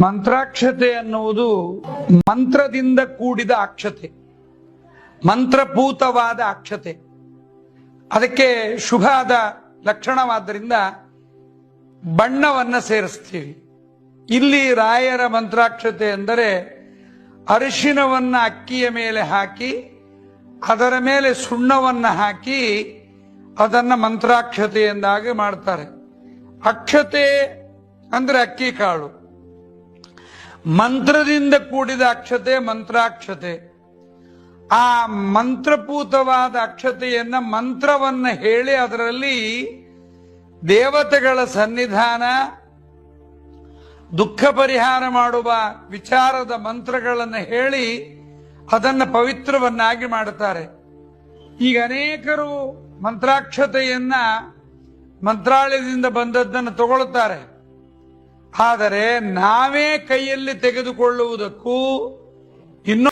ಮಂತ್ರಾಕ್ಷತೆ ಅನ್ನುವುದು ಮಂತ್ರದಿಂದ ಕೂಡಿದ ಅಕ್ಷತೆ. ಮಂತ್ರಪೂತವಾದ ಅಕ್ಷತೆ. ಅದಕ್ಕೆ ಶುಭಾದ ಲಕ್ಷಣವಾದ್ದರಿಂದ ಬಣ್ಣವನ್ನ ಸೇರಿಸ್ತೀವಿ. ಇಲ್ಲಿ ರಾಯರ ಮಂತ್ರಾಕ್ಷತೆ ಎಂದರೆ ಅರಿಶಿನವನ್ನ ಅಕ್ಕಿಯ ಮೇಲೆ ಹಾಕಿ, ಅದರ ಮೇಲೆ ಸುಣ್ಣವನ್ನ ಹಾಕಿ ಅದನ್ನ ಮಂತ್ರಾಕ್ಷತೆ ಎಂದಾಗಿ ಮಾಡ್ತಾರೆ. ಅಕ್ಷತೆ ಅಂದ್ರೆ ಅಕ್ಕಿ ಕಾಳು. ಮಂತ್ರದಿಂದ ಕೂಡಿದ ಅಕ್ಷತೆ ಮಂತ್ರಾಕ್ಷತೆ. ಆ ಮಂತ್ರಪೂತವಾದ ಅಕ್ಷತೆಯನ್ನ ಮಂತ್ರವನ್ನ ಹೇಳಿ ಅದರಲ್ಲಿ ದೇವತೆಗಳ ಸನ್ನಿಧಾನ, ದುಃಖ ಪರಿಹಾರ ಮಾಡುವ ವಿಚಾರದ ಮಂತ್ರಗಳನ್ನು ಹೇಳಿ ಅದನ್ನು ಪವಿತ್ರವನ್ನಾಗಿ ಮಾಡುತ್ತಾರೆ. ಈಗ ಅನೇಕರು ಮಂತ್ರಾಕ್ಷತೆಯನ್ನ ಮಂತ್ರಾಲಯದಿಂದ ಬಂದದ್ದನ್ನು ತಗೊಳ್ಳುತ್ತಾರೆ. ಆದರೆ ನಾವೇ ಕೈಯಲ್ಲಿ ತೆಗೆದುಕೊಳ್ಳುವುದಕ್ಕೂ ಇನ್ನೂ